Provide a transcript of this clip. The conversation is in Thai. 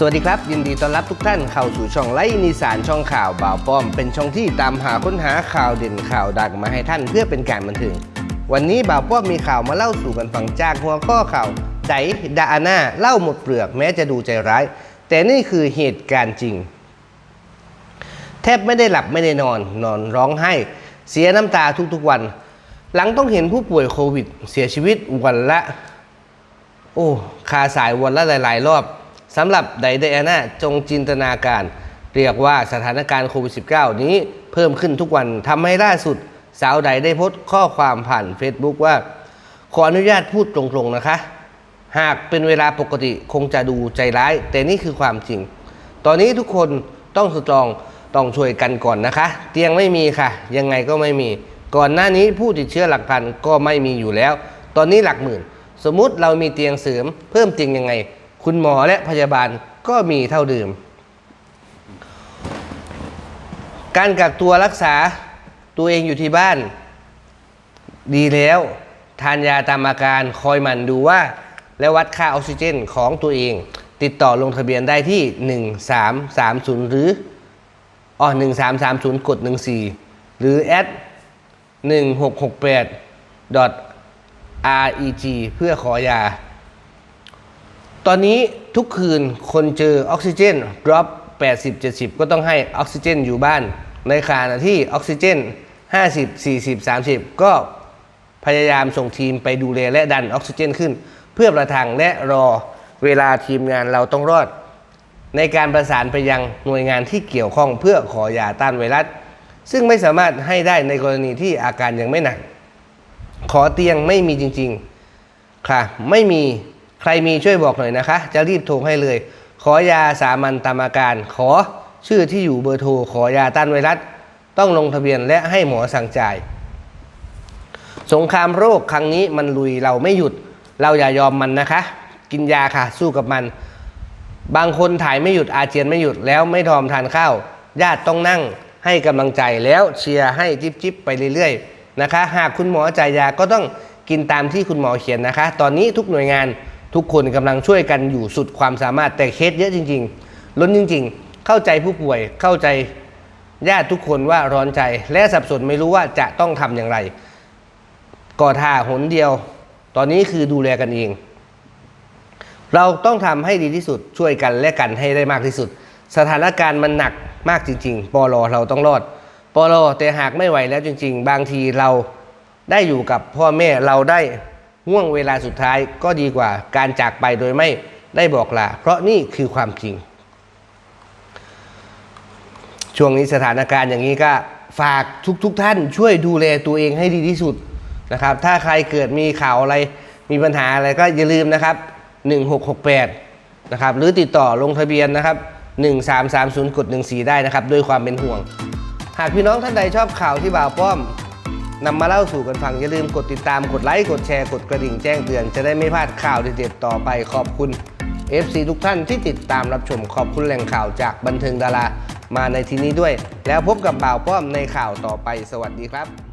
สวัสดีครับ ยินดีต้อนรับทุกท่านเข้าสู่ช่องไลฟ์นิสานช่องข่าวบ่าวป้อม เป็นช่องที่ตามหาค้นหาข่าวเด่นข่าวดังมาให้ท่านเพื่อเป็นการบันเทิงวันนี้บ่าวป้อมมีข่าวมาเล่าสู่กันฟังจากหัวข้อข่าวไดดาอาน่าเล่าหมดเปลือกแม้จะดูใจร้าย แต่นี่คือเหตุการณ์จริง แทบไม่ได้หลับไม่ได้นอน นอนร้องไห้ เสียน้ำตาทุกๆวัน หลังต้องเห็นผู้ป่วยโควิด เสียชีวิตวันละ โอ้คาสายวันละหลาย ๆ รอบ สำหรับไดเดอาน่าจงจินตนาการ เรียกว่าสถานการณ์โควิด -19 นี้เพิ่มขึ้นทุกวันทำให้ล่าสุด สาวไดได้โพสต์ข้อความผ่าน Facebook ว่า ขออนุญาตพูดตรงๆนะคะ หากเป็นเวลาปกติคงจะดูใจร้าย แต่นี่คือความจริง ตอนนี้ทุกคนต้องสตรองต้องช่วยกันก่อนนะคะ เตียงไม่มีค่ะ ยังไงก็ไม่มี ก่อนหน้านี้ผู้ติดเชื้อหลักพันก็ไม่มีอยู่แล้ว ตอนนี้หลักหมื่น สมมุติเรามีเตียงเสริม เพิ่มเตียงยังไง คุณหมอและพยาบาลก็มีเท่าเดิม การกักตัวรักษาตัวเองอยู่ที่บ้าน ดีแล้ว ทานยาตามอาการคอยหมั่นดูว่า และวัดค่าออกซิเจนของตัวเอง ติดต่อลงทะเบียนได้ที่ 1330 หรืออ๋อ1330 กด 14 หรือแอด1668 reg เพื่อขอยา ตอนนี้ทุกคืนคนเจอออกซิเจน drop 80-70 ก็ต้องให้ออกซิเจนอยู่บ้าน ในขณะที่ออกซิเจน 50 40 30 ก็พยายามส่งทีมไปดูแลและดันออกซิเจนขึ้น เพื่อประทังและรอเวลาทีมงานเราต้องรอด ในการประสานไปยังหน่วยงานที่เกี่ยวข้องเพื่อขอยาต้านไวรัส ซึ่งไม่สามารถให้ได้ในกรณีที่อาการยังไม่หนัก ขอเตียงไม่มีจริง ๆ ค่ะ ไม่มี ใครมีช่วยบอกหน่อยนะคะ จะรีบโทรให้เลย ขอยาสามัญตามอาการ ขอชื่อที่อยู่เบอร์โทร ขอยาต้านไวรัส ต้องลงทะเบียนและให้หมอสั่งจ่าย สงครามโรคครั้งนี้มันลุยเราไม่หยุด เราอย่ายอมมันนะคะ กินยาค่ะ สู้กับมัน บางคนถ่ายไม่หยุดอาเจียนไม่หยุดแล้วไม่ทอมทานข้าว ญาติต้องนั่งให้กำลังใจแล้วเชียร์ให้จิบจิบไปเรื่อยๆนะคะ หากคุณหมอจ่ายยาก็ต้องกินตามที่คุณหมอเขียนนะคะ ตอนนี้ทุกหน่วยงาน ทุกคนกำลังช่วยกันอยู่สุดความสามารถแต่เคสเยอะจริง ๆ ล้นจริง ๆ เข้าใจผู้ป่วยเข้าใจญาติทุกคนว่าร้อนใจ และสับสนไม่รู้ว่าจะต้องทำอย่างไร ก่อท่าหนเดียว ตอนนี้คือดูแลกันเอง เราต้องทำให้ดีที่สุดช่วยกันและกันให้ได้มากที่สุด สถานการณ์มันหนักมากจริง ๆปอลอเราต้องรอดปอลอแต่หากไม่ไหวแล้วจริง ๆ บางทีเราได้อยู่กับพ่อแม่เราได้ ห่วงเวลาสุดท้ายก็ดีกว่าการจากไปโดยไม่ได้บอกลา เพราะนี่คือความจริง ช่วงนี้สถานการณ์อย่างนี้ก็ฝากทุกๆทท่าน ช่วยดูแลตัวเองให้ดีที่สุดนะครับ ถ้าใครเกิดมีข่าวอะไร มีปัญหาอะไรก็อย่าลืมนะครับ 1668 นะครับ หรือติดต่อลงทะเบียนนะครับ 1330กด14 ได้นะครับ ด้วยความเป็นห่วง หากพี่น้องท่านใดชอบข่าวที่บ่าวป้อม นำมาเล่าสู่กันฟัง อย่าลืมกดติดตามกดไลค์ กดแชร์ กดกระดิ่งแจ้งเตือน จะได้ไม่พลาดข่าวเด็ดๆต่อไปขอบคุณ FC ทุกท่านที่ติดตามรับชมขอบคุณแหล่งข่าวจากบันเทิงดารา มาในที่นี้ด้วย แล้วพบกับบ่าวป้อมในข่าวต่อไปสวัสดีครับ